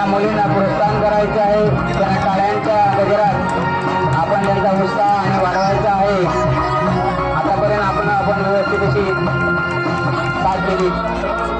या मुलींना प्रोत्साहन करायचं आहे. त्या टाळ्यांच्या गजरात आपण त्यांचा उत्साह आणि वाढवायचा आहे. आतापर्यंत आपण आपण व्यवस्थित साथ केली.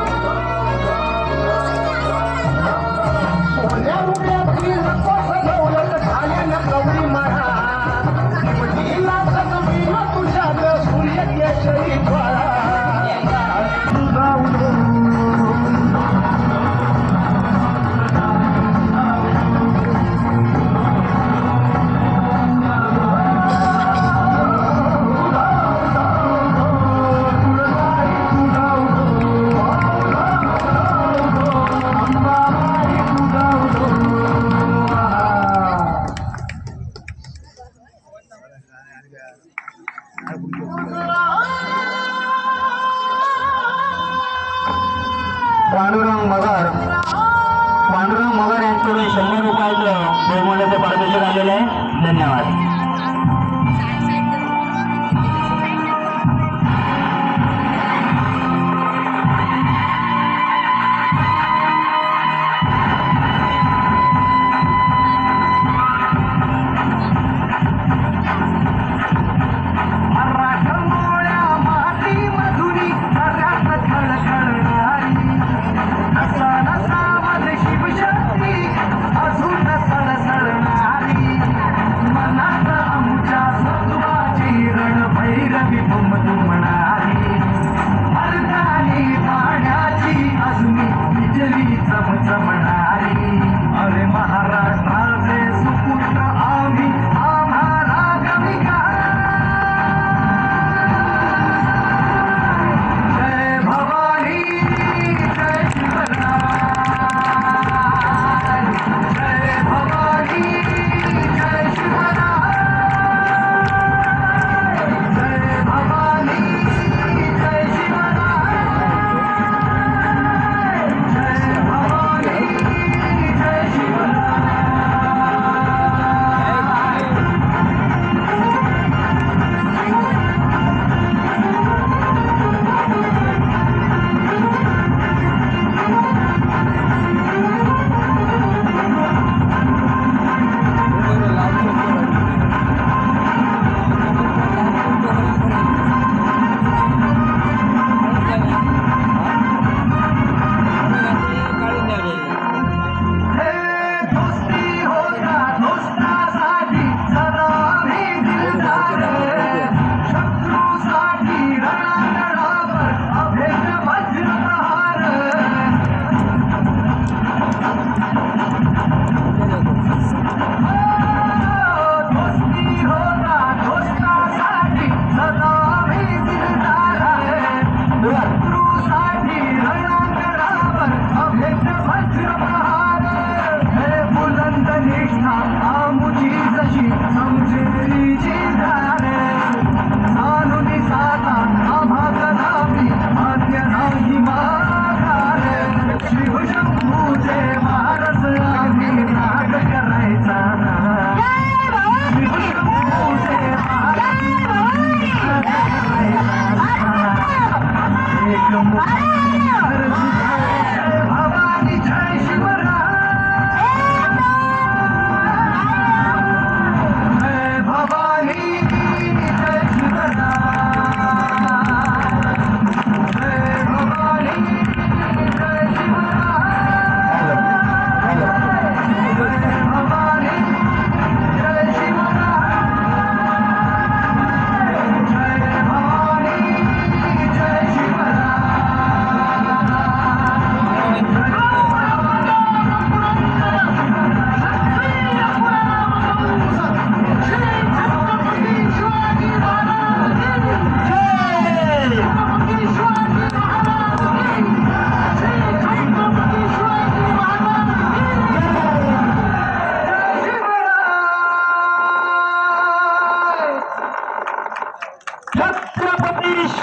पांडुरंग मगर. पांडुरंग मगर यांच्याकडून शंभर रुपयाचं बहुमोलाचं पारितोषिक आलेलं आहे. धन्यवाद.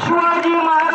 兄弟们